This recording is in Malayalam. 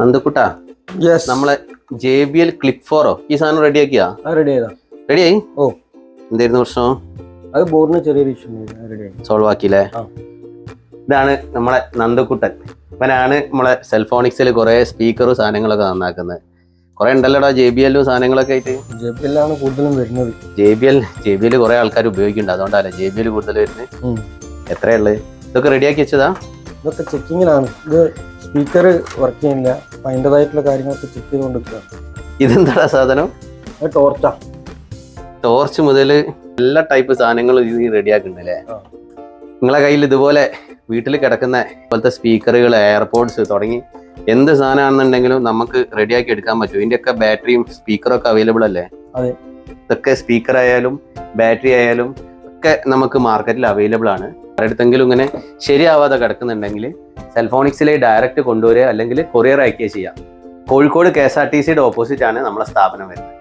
നന്ദക്കുട്ടാ യെസ് നമ്മളെ ജെ ബി എൽ ക്ലിപ്പ് ഫോറോ ഈ സാധനം റെഡി ആക്കിയാ? റെഡി ആയതാ. റെഡി ആയി? ഓ. എന്തായിരുന്നു പ്രശ്നം? അത് ബോർഡിന് ചെറിയൊരു ഇഷ്യൂ റെഡി സോൾവ് ആക്കിയില്ലേ? ഇതാണ് നമ്മളെ നന്ദക്കുട്ടൻ. ഇവനാണ് നമ്മളെ സെൽഫോണിക്സിൽ കുറെ സ്പീക്കറും സാധനങ്ങളൊക്കെ നന്നാക്കുന്നത്. കുറെ ഉണ്ടല്ലോടാ ജെ ബി എല്ലും സാധനങ്ങളൊക്കെ ആയിട്ട്? ജെ ബി എല്ലാണ് കൂടുതലും വരുന്നത്. J B L J B L കുറെ ആൾക്കാർ ഉപയോഗിക്കുന്നുണ്ട്. അതുകൊണ്ടല്ലേ ജെ ബി എൽ കൂടുതൽ വരുന്നത്? എത്രയുള്ളത് ഇതൊക്കെ റെഡിയാക്കി വെച്ചതാ? ഇതൊക്കെ ചെക്കിങ്ങിലാണ് ഇത് സ്പീക്കർ വർക്ക് ചെയ്യുന്നില്ല. അപ്പൊ അതിന്റെതായിട്ടുള്ള കാര്യങ്ങളൊക്കെ ചെക്ക് ചെയ്തുകൊണ്ടിരിക്കുക ഇതെന്താ സാധനം? അത് ടോർച്ചാ ടോർച്ച് മുതൽ എല്ലാ ടൈപ്പ് സാധനങ്ങളും ഇത് റെഡിയാക്കുന്നുണ്ടല്ലേ. നിങ്ങളെ കയ്യിൽ ഇതുപോലെ വീട്ടിൽ കിടക്കുന്ന പോലത്തെ സ്പീക്കറുകൾ എയർപോഡ്സ് തുടങ്ങി എന്ത് സാധനമാണെന്നുണ്ടെങ്കിലും നമുക്ക് റെഡിയാക്കി എടുക്കാൻ പറ്റും. ഇതിന്റെയൊക്കെ ബാറ്ററിയും സ്പീക്കറും ഒക്കെ അവൈലബിൾ അല്ലേ? അതെ. ഇതൊക്കെ സ്പീക്കർ ആയാലും ബാറ്ററി ആയാലും ഒക്കെ നമുക്ക് മാർക്കറ്റിൽ അവൈലബിൾ ആണ്. ആരുടെങ്കിലും ഇങ്ങനെ ശരിയാവാതെ കിടക്കുന്നുണ്ടെങ്കിൽ സെൽഫോണിക്സിലെ ഡയറക്റ്റ് കൊണ്ടുവരിക അല്ലെങ്കിൽ കൊറിയർ അയക്കുകയോ ചെയ്യാം. Kozhikode K S R T സിയുടെ ഓപ്പോസിറ്റ് ആണ് നമ്മളെ സ്ഥാപനം വരുന്നത്.